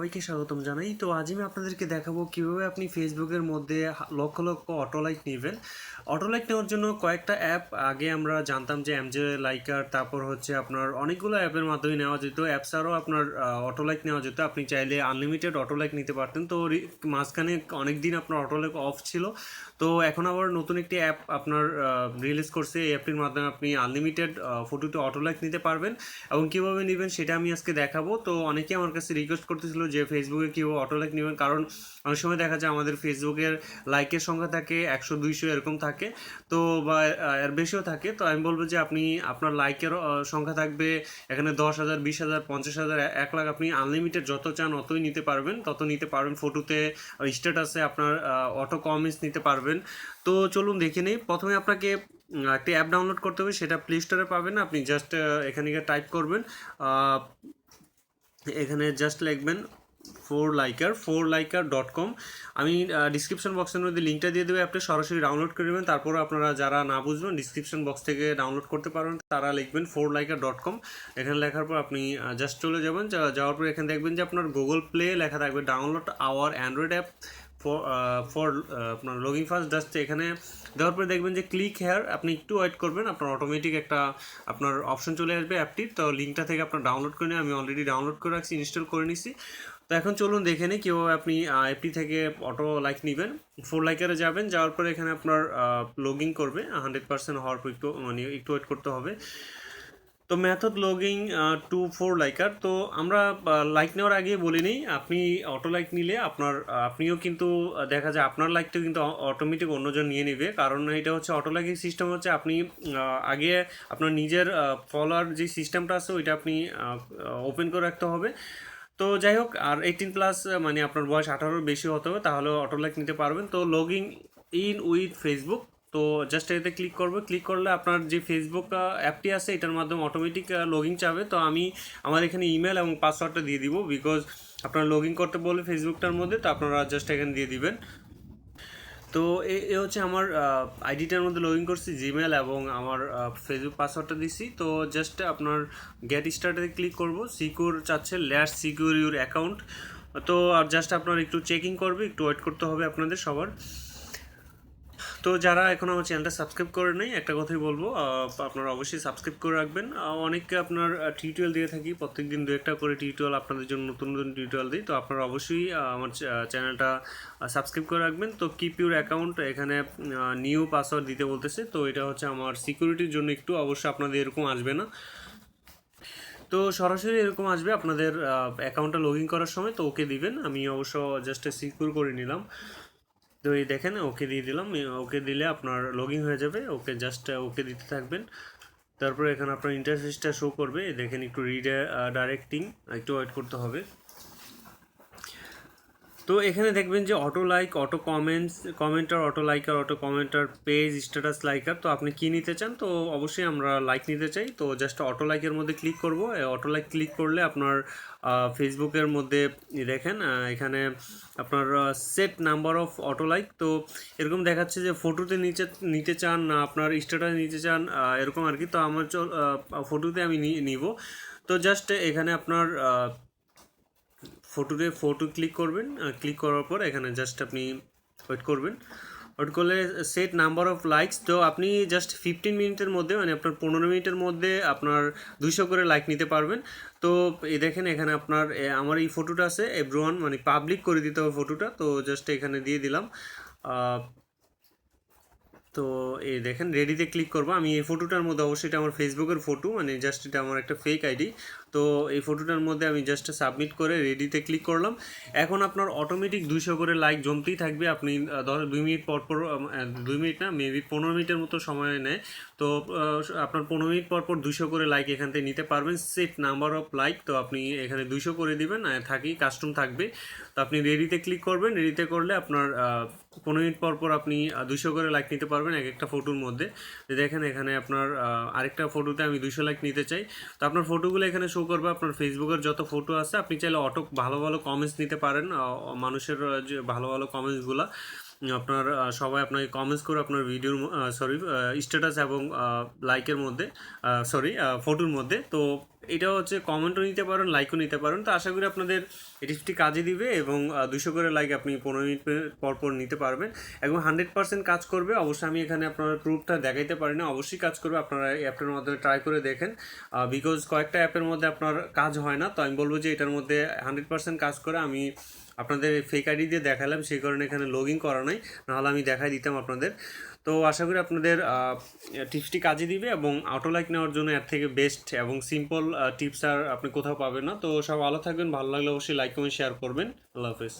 সবাইকে স্বাগতম জানাই। তো আজ আমি আপনাদেরকে দেখাবো কীভাবে আপনি ফেসবুকের মধ্যে লক্ষ লক্ষ অটো লাইক নেবেন। অটো লাইক নেওয়ার জন্য কয়েকটা অ্যাপ, আগে আমরা জানতাম যে এমজে লাইকার তারপর হচ্ছে আপনার অনেকগুলো অ্যাপের মাধ্যমে নেওয়া যেত। অ্যাপ ছাড়াও আপনার অটো লাইক নেওয়া যেত। আপনি চাইলে আনলিমিটেড অটো লাইক নিতে পারতেন। তো মাঝখানে অনেক দিন আপনার অটো লাইক অফ ছিল। তো এখন আবার নতুন একটি অ্যাপ আপনার রিলিজ করছে। এই অ্যাপটির মাধ্যমে আপনি আনলিমিটেড ফটোতে অটো লাইক নিতে পারবেন। এবং কীভাবে নেবেন সেটা আমি আজকে দেখাবো। তো অনেকে আমার কাছে রিকোয়েস্ট করতেছিল যে ফেসবুকে কীভাবে অটো লাইক নেবেন? কারণ অনেক সময় দেখা যায় আমাদের ফেসবুকের লাইকের সংখ্যা থাকে একশো, দুইশো এরকম থাকে। তো বা এর বেশিও থাকে। তো আমি বলব যে আপনি আপনার লাইকের সংখ্যা থাকবে এখানে দশ হাজার, বিশ হাজার, পঞ্চাশ হাজার এক লাখ আপনি আনলিমিটেড যত চান অতই নিতে পারবেন। তত নিতে পারবেন ফটোতে স্ট্যাটাসে আপনার অটো কমেন্টস নিতে পারবেন। তো চলুন দেখে নিই। প্রথমে আপনাকে একটি অ্যাপ ডাউনলোড করতে হবে। সেটা প্লে স্টোরে পাবেন। আপনি জাস্ট এখানে গিয়ে টাইপ করবেন। এখানে জাস্ট লিখবেন four liker four liker dot com আমি ডিসক্রিপশন বক্সের মধ্যে লিঙ্কটা দিয়ে দেবো, আপনি সরাসরি ডাউনলোড করে নেবেন। তারপর আপনারা যারা না বুঝবেন ডিসক্রিপশন বক্স থেকে ডাউনলোড করতে পারেন, তারা লিখবেন ফোর লাইকার ডট কম এখানে লেখার পর আপনি জাস্ট চলে যাবেন। যাওয়ার পর এখানে দেখবেন যে আপনার গুগল প্লে লেখা থাকবে download our android app for আপনার লগিং ফার্স্ট জাস্ট এখানে দেওয়ার পরে দেখবেন যে ক্লিক হেয়ার আপনি একটু ওয়েট করবেন, আপনার অটোমেটিক একটা, আপনার অপশন চলে আসবে অ্যাপটির। তো লিঙ্কটা থেকে আপনার ডাউনলোড করে নিন আমি অলরেডি ডাউনলোড করে রাখছি ইনস্টল করে নিছি। তো এখন চলুন দেখে নিই কীভাবে আপনি অ্যাপটি থেকে অটো লাইক নেবেন। ফোর লাইকারে যাবেন, যাওয়ার পরে এখানে আপনার লগ করবে। হান্ড্রেড পার্সেন্ট হওয়ার পর একটু মানে একটু ওয়েট করতে হবে। তো method login to four liker তো আমরা লাইক নেওয়ার আগে বলে নিই, আপনি অটো লাইক নিলে আপনার আপনিও কিন্তু দেখা যায় আপনার লাইকটা কিন্তু অটোমেটিক অন্যজন নিয়ে নেবে। কারণ এটা হচ্ছে অটো লাইকিং সিস্টেম হচ্ছে আপনি আগে আপনার নিজের ফলোয়ার যে সিস্টেমটা আছে, ওইটা আপনি ওপেন করে রাখতে হবে। তো যাই হোক, আর এইটিন প্লাস মানে আপনার বয়স আঠারোর বেশি হতে হবে, তাহলে অটো লাইক নিতে পারবেন। তো log in in with Facebook তো জাস্ট এতে ক্লিক করবে। ক্লিক করলে আপনার যে ফেসবুক অ্যাপটি আছে, এটার মাধ্যমে অটোমেটিক লগ ইন চাবে। তো আমি আমার এখানে ইমেল এবং পাসওয়ার্ডটা দিয়ে দিব বিকজ আপনারা লগ ইন করতে বলে ফেসবুকটার মধ্যে, তো আপনারা জাস্ট এখানে দিয়ে দিবেন। তো এ এ হচ্ছে আমার আইডিটার মধ্যে লগ ইন করছি জিমেল এবং আমার ফেসবুক পাসওয়ার্ডটা দিছি। তো জাস্ট আপনার গেট স্টার্টে ক্লিক করব। সিকিউর চাচ্ছে ল্যাশ সিকিউর ইউর অ্যাকাউন্ট তো আর জাস্ট আপনার একটু চেকিং করবে, একটু ওয়েট করতে হবে আপনাদের সবার। তো যারা এখন আমার চ্যানেলটা সাবস্ক্রাইব করে নেই, একটা কথাই বলব আপনারা অবশ্যই সাবস্ক্রাইব করে রাখবেন। অনেককে আপনার টিউটোরিয়াল দিয়ে থাকি প্রত্যেক দিন দু একটা করে টিউটোরিয়াল আপনাদের জন্য নতুন নতুন টিউটোরিয়াল দিই, তো আপনারা অবশ্যই আমার চ্যানেলটা সাবস্ক্রাইব করে রাখবেন। তো কিপ ইউর অ্যাকাউন্ট এখানে নিউ পাসওয়ার্ড দিতে বলতেছে, তো এটা হচ্ছে আমার সিকিউরিটির জন্য একটু অবশ্যই আপনাদের এরকম আসবে না। তো সরাসরি এরকম আসবে আপনাদের অ্যাকাউন্টটা লগ ইন করার সময়, তো ওকে দিবেন। আমি অবশ্য জাস্ট সিকিউর করে নিলাম। তো এই দেখেন, ওকে দিয়ে দিলাম। ওকে দিলে আপনার লগ হয়ে যাবে। ওকে জাস্ট ওকে দিতে থাকবেন। তারপরে এখানে আপনার ইন্টারফেসটা শো করবে। দেখেন একটু রিডে ডাইরেক্টিং একটু ওয়েট করতে হবে। তো এখানে দেখবেন যে auto like auto comments commenter auto liker auto commenter page status liker তো আপনি কি নিতে চান? তো অবশ্যই আমরা লাইক নিতে চাই। তো জাস্ট অটো লাইকের মধ্যে ক্লিক করব। অটো লাইক ক্লিক করলে আপনার ফেসবুকের মধ্যে দেখেন এখানে আপনার set number of auto like তো এরকম দেখাচ্ছে যে ফটোতে নিচে, নিতে চান না, আপনার স্ট্যাটাস নিতে চান এরকম আর কি। তো আমার ফটোতে আমি নিব। তো জাস্ট এখানে আপনার ফটোতে ফটো ক্লিক করবেন ক্লিক করার পর এখানে জাস্ট আপনি ওয়েট করবেন। ওয়েট করলে সেট নাম্বার অফ লাইকস তো আপনি জাস্ট ফিফটিন মিনিটের মধ্যে মানে আপনার পনেরো মিনিটের মধ্যে আপনার দুইশো করে লাইক নিতে পারবেন। তো এই দেখেন এখানে আপনার এ, আমার এই ফটোটা আছে এভরিওয়ান মানে পাবলিক করে দিতে হবে ফটোটা তো জাস্ট এখানে দিয়ে দিলাম। তো এই দেখেন রেডিতে ক্লিক করব। আমি এই ফটোটার মধ্যে অবশ্যই এটা আমার ফেসবুকের ফটো মানে জাস্ট এটা আমার একটা ফেক আইডি তো এই ফটোটার মধ্যে আমি জাস্ট সাবমিট করে রেডিতে ক্লিক করলাম। এখন আপনার অটোমেটিক দুইশো করে লাইক জমতেই থাকবে। আপনি দশ দুই মিনিট পর পর দুই মিনিট না মেবি পনেরো মিনিটের মতো সময় নেয়। তো আপনার পনেরো মিনিট পর পর দুইশো করে লাইক এখান থেকে নিতে পারবেন। সেট নাম্বার অফ লাইক তো আপনি এখানে দুইশো করে দিবেন। থাকি কাস্টম থাকবে। তো আপনি রেডিতে ক্লিক করবেন। রেডিতে করলে আপনার পনেরো মিনিট পর পর আপনি দুশো করে লাইক নিতে পারবেন এক একটা ফটোর মধ্যে। দেখেন এখানে আপনার আরেকটা ফটোতে আমি দুশো লাইক নিতে চাই। তো আপনার ফটোগুলো এখানে শো করবে আপনার ফেসবুকের যত ফটো আছে, আপনি চাইলে অটো ভালো ভালো কমেন্টস নিতে পারেন মানুষের যে ভালো ভালো কমেন্টসগুলো আপনার সবাই আপনাকে কমেন্টস করে আপনার ভিডিওর সরি স্ট্যাটাস এবং লাইকের মধ্যে সরি ফটোর মধ্যে। তো এটা হচ্ছে কমেন্টও নিতে পারেন লাইকও নিতে পারেন। তো আশা করি আপনাদের টিপসটি কাজে দিবে এবং দুশো করে লাইক আপনি পনেরো মিনিট পর পর নিতে পারবেন। এবং হান্ড্রেড পার্সেন্ট কাজ করবে। অবশ্যই আমি এখানে আপনার প্রুফটা দেখাইতে পারি না। অবশ্যই কাজ করবে। আপনারা এই অ্যাপটার মাধ্যমে ট্রাই করে দেখেন। বিকজ কয়েকটা অ্যাপের মধ্যে আপনার কাজ হয় না। তো আমি বলব যে এটার মধ্যে হান্ড্রেড পার্সেন্ট কাজ করে আমি আপনাদের ফেক আইডি দিয়ে দেখালাম। সেই কারণে এখানে লগ ইন করা নাই। নাহলে আমি দেখাই দিতাম আপনাদের। তো আশা করি আপনাদের টিপসটি কাজে দিবে এবং অটো লাইক নেওয়ার জন্য এর থেকে বেস্ট এবং সিম্পল টিপস আর আপনি কোথাও পাবেন না। তো সব ভালো থাকবেন, ভালো লাগলে অবশ্যই লাইক কমেন্ট শেয়ার করবেন। আল্লাহ হাফেজ।